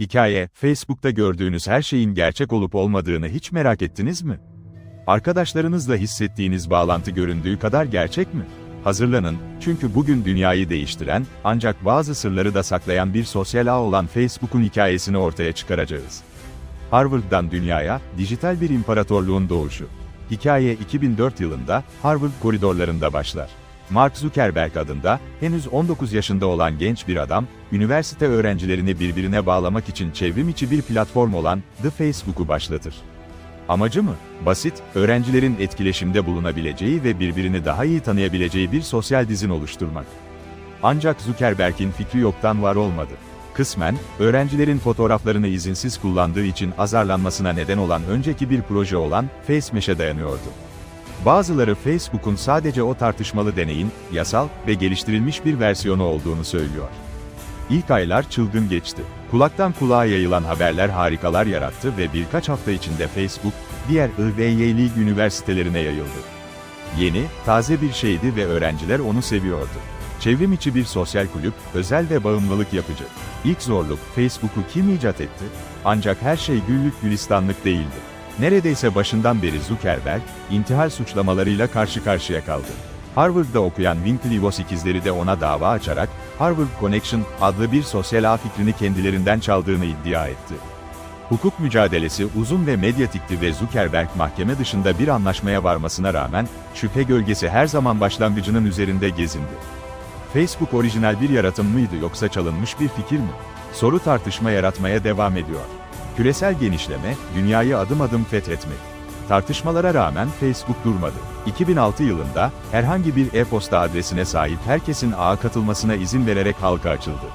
Hikaye, Facebook'ta gördüğünüz her şeyin gerçek olup olmadığını hiç merak ettiniz mi? Arkadaşlarınızla hissettiğiniz bağlantı göründüğü kadar gerçek mi? Hazırlanın, çünkü bugün dünyayı değiştiren, ancak bazı sırları da saklayan bir sosyal ağ olan Facebook'un hikayesini ortaya çıkaracağız. Harvard'dan dünyaya, dijital bir imparatorluğun doğuşu. Hikaye 2004 yılında, Harvard koridorlarında başlar. Mark Zuckerberg adında, henüz 19 yaşında olan genç bir adam, üniversite öğrencilerini birbirine bağlamak için çevrim içi bir platform olan The Facebook'u başlatır. Amacı mı? Basit, öğrencilerin etkileşimde bulunabileceği ve birbirini daha iyi tanıyabileceği bir sosyal dizin oluşturmak. Ancak Zuckerberg'in fikri yoktan var olmadı. Kısmen, öğrencilerin fotoğraflarını izinsiz kullandığı için azarlanmasına neden olan önceki bir proje olan FaceMesh'e dayanıyordu. Bazıları Facebook'un sadece o tartışmalı deneyin, yasal ve geliştirilmiş bir versiyonu olduğunu söylüyor. İlk aylar çılgın geçti. Kulaktan kulağa yayılan haberler harikalar yarattı ve birkaç hafta içinde Facebook, diğer Ivy League üniversitelerine yayıldı. Yeni, taze bir şeydi ve öğrenciler onu seviyordu. Çevrim içi bir sosyal kulüp, özel ve bağımlılık yapıcı. İlk zorluk, Facebook'u kim icat etti? Ancak her şey güllük gülistanlık değildi. Neredeyse başından beri Zuckerberg, intihal suçlamalarıyla karşı karşıya kaldı. Harvard'da okuyan Winklevoss ikizleri de ona dava açarak, Harvard Connection adlı bir sosyal ağ fikrini kendilerinden çaldığını iddia etti. Hukuk mücadelesi uzun ve medyatikti ve Zuckerberg mahkeme dışında bir anlaşmaya varmasına rağmen, şüphe gölgesi her zaman başlangıcının üzerinde gezindi. Facebook orijinal bir yaratım mıydı yoksa çalınmış bir fikir mi? Soru tartışma yaratmaya devam ediyor. Küresel genişleme, dünyayı adım adım fethetmek. Tartışmalara rağmen Facebook durmadı. 2006 yılında, herhangi bir e-posta adresine sahip herkesin ağa katılmasına izin vererek halka açıldı.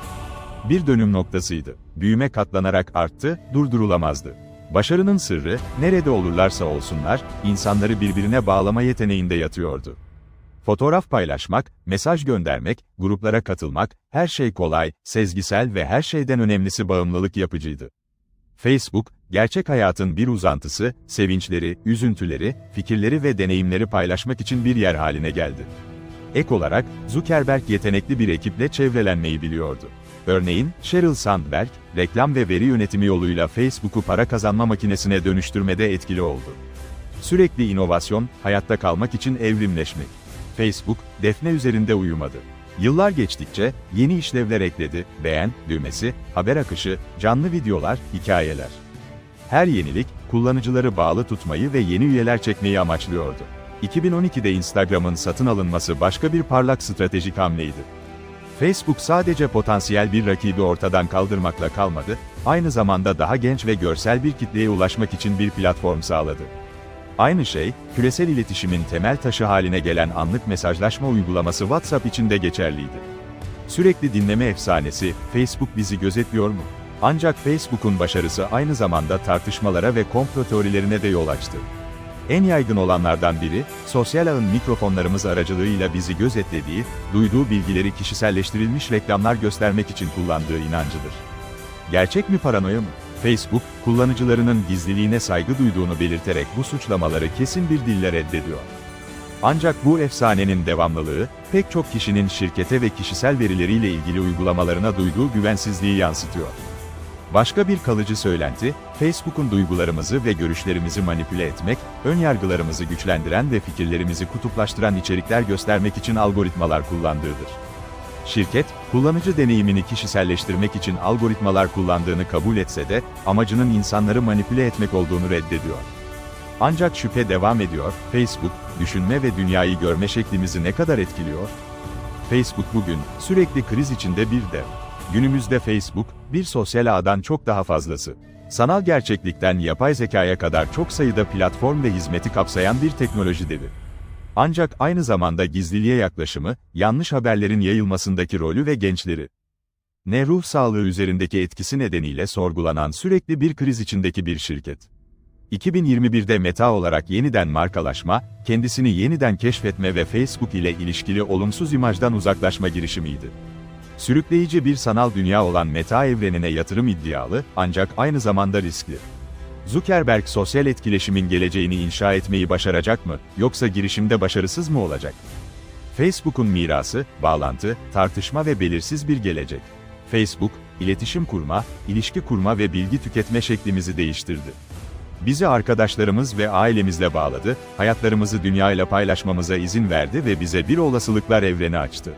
Bir dönüm noktasıydı. Büyüme katlanarak arttı, durdurulamazdı. Başarının sırrı, nerede olurlarsa olsunlar, insanları birbirine bağlama yeteneğinde yatıyordu. Fotoğraf paylaşmak, mesaj göndermek, gruplara katılmak, her şey kolay, sezgisel ve her şeyden önemlisi bağımlılık yapıcıydı. Facebook, gerçek hayatın bir uzantısı, sevinçleri, üzüntüleri, fikirleri ve deneyimleri paylaşmak için bir yer haline geldi. Ek olarak, Zuckerberg yetenekli bir ekiple çevrelenmeyi biliyordu. Örneğin, Sheryl Sandberg, reklam ve veri yönetimi yoluyla Facebook'u para kazanma makinesine dönüştürmede etkili oldu. Sürekli inovasyon, hayatta kalmak için evrimleşmek. Facebook, defne üzerinde uyumadı. Yıllar geçtikçe, yeni işlevler ekledi, beğen, düğmesi, haber akışı, canlı videolar, hikayeler. Her yenilik, kullanıcıları bağlı tutmayı ve yeni üyeler çekmeyi amaçlıyordu. 2012'de Instagram'ın satın alınması başka bir parlak stratejik hamleydi. Facebook sadece potansiyel bir rakibi ortadan kaldırmakla kalmadı, aynı zamanda daha genç ve görsel bir kitleye ulaşmak için bir platform sağladı. Aynı şey, küresel iletişimin temel taşı haline gelen anlık mesajlaşma uygulaması WhatsApp için de geçerliydi. Sürekli dinleme efsanesi, Facebook bizi gözetliyor mu? Ancak Facebook'un başarısı aynı zamanda tartışmalara ve komplo teorilerine de yol açtı. En yaygın olanlardan biri, sosyal ağın mikrofonlarımız aracılığıyla bizi gözetlediği, duyduğu bilgileri kişiselleştirilmiş reklamlar göstermek için kullandığı inancıdır. Gerçek mi paranoya mı? Facebook, kullanıcılarının gizliliğine saygı duyduğunu belirterek bu suçlamaları kesin bir dille reddediyor. Ancak bu efsanenin devamlılığı, pek çok kişinin şirkete ve kişisel verileriyle ilgili uygulamalarına duyduğu güvensizliği yansıtıyor. Başka bir kalıcı söylenti, Facebook'un duygularımızı ve görüşlerimizi manipüle etmek, önyargılarımızı güçlendiren ve fikirlerimizi kutuplaştıran içerikler göstermek için algoritmalar kullandığıdır. Şirket, kullanıcı deneyimini kişiselleştirmek için algoritmalar kullandığını kabul etse de, amacının insanları manipüle etmek olduğunu reddediyor. Ancak şüphe devam ediyor, Facebook, düşünme ve dünyayı görme şeklimizi ne kadar etkiliyor? Facebook bugün, sürekli kriz içinde bir dev. Günümüzde Facebook, bir sosyal ağdan çok daha fazlası. Sanal gerçeklikten yapay zekaya kadar çok sayıda platform ve hizmeti kapsayan bir teknoloji devi. Ancak aynı zamanda gizliliğe yaklaşımı, yanlış haberlerin yayılmasındaki rolü ve gençleri. Ne ruh sağlığı üzerindeki etkisi nedeniyle sorgulanan sürekli bir kriz içindeki bir şirket. 2021'de Meta olarak yeniden markalaşma, kendisini yeniden keşfetme ve Facebook ile ilişkili olumsuz imajdan uzaklaşma girişimiydi. Sürükleyici bir sanal dünya olan Meta evrenine yatırım iddialı, ancak aynı zamanda riskli. Zuckerberg sosyal etkileşimin geleceğini inşa etmeyi başaracak mı, yoksa girişimde başarısız mı olacak? Facebook'un mirası, bağlantı, tartışma ve belirsiz bir gelecek. Facebook, iletişim kurma, ilişki kurma ve bilgi tüketme şeklimizi değiştirdi. Bizi arkadaşlarımız ve ailemizle bağladı, hayatlarımızı dünyayla paylaşmamıza izin verdi ve bize bir olasılıklar evreni açtı.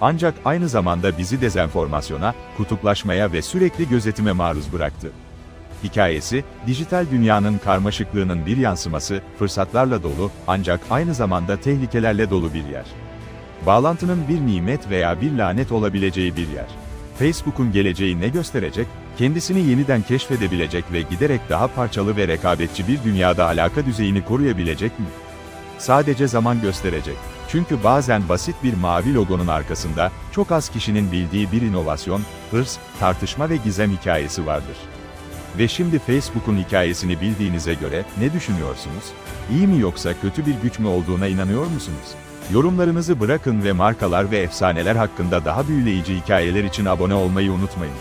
Ancak aynı zamanda bizi dezenformasyona, kutuplaşmaya ve sürekli gözetime maruz bıraktı. Hikayesi, dijital dünyanın karmaşıklığının bir yansıması, fırsatlarla dolu, ancak aynı zamanda tehlikelerle dolu bir yer. Bağlantının bir nimet veya bir lanet olabileceği bir yer. Facebook'un geleceği ne gösterecek? Kendisini yeniden keşfedebilecek ve giderek daha parçalı ve rekabetçi bir dünyada alaka düzeyini koruyabilecek mi? Sadece zaman gösterecek. Çünkü bazen basit bir mavi logonun arkasında çok az kişinin bildiği bir inovasyon, hırs, tartışma ve gizem hikayesi vardır. Ve şimdi Facebook'un hikayesini bildiğinize göre ne düşünüyorsunuz? İyi mi yoksa kötü bir güç mü olduğuna inanıyor musunuz? Yorumlarınızı bırakın ve markalar ve efsaneler hakkında daha büyüleyici hikayeler için abone olmayı unutmayın.